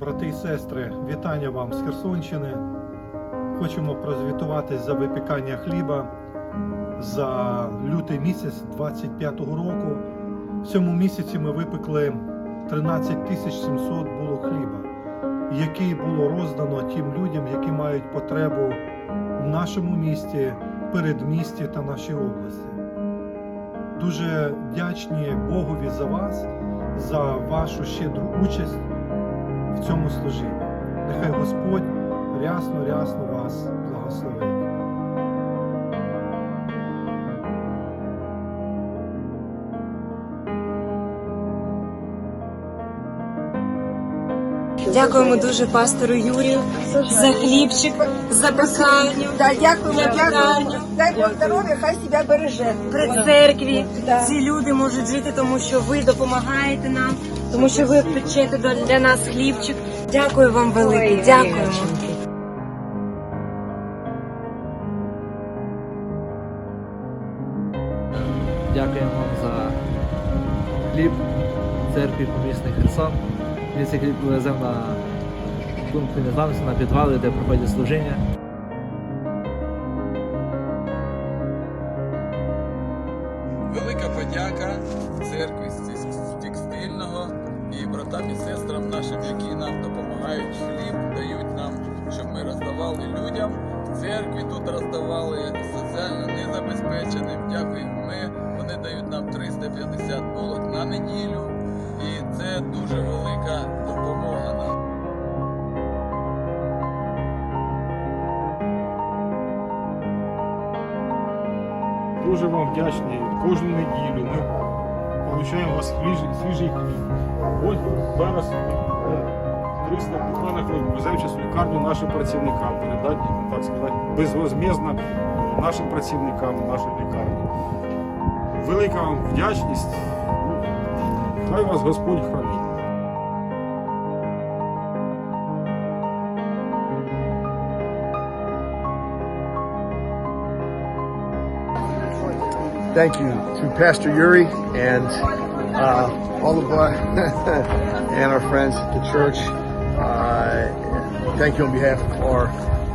Брати і сестри, вітання вам з Херсонщини. Хочемо прозвітуватись за випікання хліба за лютий місяць 25-го року. В цьому місяці ми випекли 13 тисяч 700 було хліба, який було роздано тим людям, які мають потребу в нашому місті, передмісті та нашій області. Дуже вдячні Богові за вас, за вашу щедру участь в цьому служінні. Нехай Господь рясно, рясно вас благословить. Дякуємо дуже пастору Юрію за хлібчик, за пекарню, Да, дякуємо, дякуємо. пекарню. Дай Бог здоров'я, хай себе береже. при церкві. Да. Ці люди можуть жити, тому що ви допомагаєте нам, тому що ви печете до- для нас хлібчик. Дякую вам велике, дякуємо. Дякуємо вам за хліб церкві помісний Херсон. Ми цей хліб веземо на пункти незламності, на підвали, де проходять служіння. Велика подяка церкві текстильного і братам і сестрам нашим, які нам допомагають хліб, дають нам, щоб ми роздавали людям. Церкві тут роздавали соціально незабезпеченим. Дякуємо ми. Вони дають нам 350 булок на неділю. І це дуже велика допомога нам. Дуже вам вдячні. Кожну неділю ми отримуємо у вас свіжий, свіжий хліб. Ось зараз е, 300 буханок веземо зараз в лікарню нашим працівникам. Передати, ну, так сказати, безвозмезно нашим працівникам нашої лікарні. Велика вам вдячність. Ну, Хай вас Господь хранить. Thank you to Pastor Yuri and uh, all of our and our friends at the church. Uh, thank you on behalf of our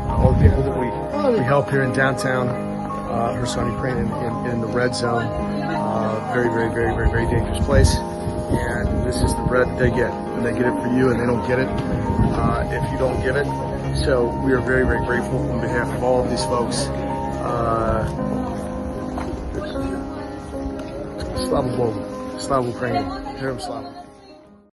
all the people that we, we help here in downtown uh, Kherson, Ukraine, in, in, in the red zone. Uh, very, very, very, very, very dangerous place. And this is the bread they get, and they get it for you, and they don't get it uh, if you don't give it. So we are very, very grateful on behalf of all of these folks. Uh, Slava Bogu. Slavu Ukraine! Hear him, Slava.